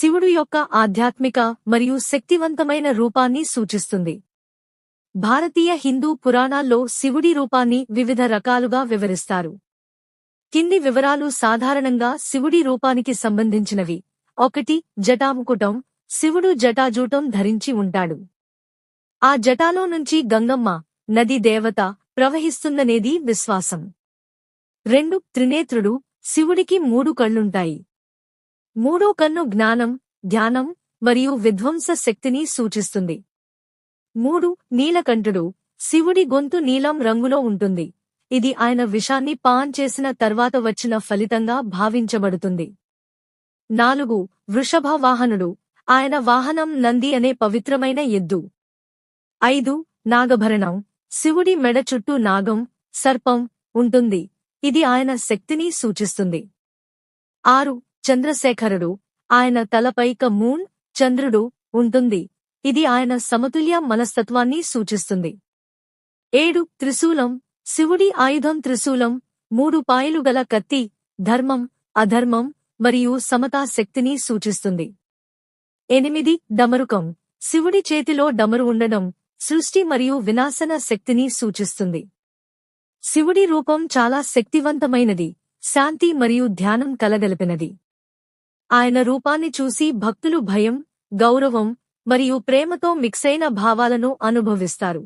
శివుడు యొక్క ఆధ్యాత్మిక మరియు శక్తివంతమైన రూపాన్ని సూచిస్తుంది. భారతీయ హిందూ పురాణాల్లో శివుడి రూపాన్ని వివిధ రకాలుగా వివరిస్తారు. కింది వివరాలు సాధారణంగా శివుడి రూపానికి సంబంధించినవి. ఒకటి జటాముకుటం. శివుడు జటాజూటం ధరించి ఉంటాడు. ఆ జటాలో నుంచి గంగమ్మ నది దేవత ప్రవహిస్తుందనేది విశ్వాసం. రెండు త్రినేత్రుడు. శివుడికి మూడు కళ్ళుంటాయి. మూడో కన్ను జ్ఞానం ధ్యానం మరియు విధ్వంస శక్తిని సూచిస్తుంది. మూడు నీలకంఠుడు. శివుడి గొంతు నీలం రంగులో ఉంటుంది. ఇది ఆయన విషాన్ని పాన్ చేసిన తర్వాత వచ్చిన ఫలితంగా భావించబడుతుంది. నాలుగు వృషభ వాహనుడు ఆయన వాహనం నంది అనే పవిత్రమైన ఎద్దు. ఐదు నాగభరణం. శివుడి మెడ చుట్టూ నాగం సర్పం ఉంటుంది. ఇది ఆయన శక్తిని సూచిస్తుంది. ఆరు చంద్రశేఖరుడు ఆయన తలపైక మూన్ చంద్రుడు ఉంటుంది. ఇది ఆయన సమతుల్య మనస్తత్వాన్ని సూచిస్తుంది. ఏడు త్రిశూలం శివుడి ఆయుధం త్రిశూలం మూడు పాయలు గల కత్తి ధర్మం అధర్మం మరియు సమతా శక్తిని సూచిస్తుంది. ఎనిమిది డమరుకం శివుడి చేతిలో డమరు ఉండడం సృష్టి మరియు వినాశన శక్తిని సూచిస్తుంది. శివుడి రూపం చాలా శక్తివంతమైనది. శాంతి మరియు ధ్యానం కలగలిపినది. ఆయన రూపాన్ని చూసి భక్తులు భయం గౌరవం మరియు ప్రేమతో మిక్సైన భావాలను అనుభవిస్తారు.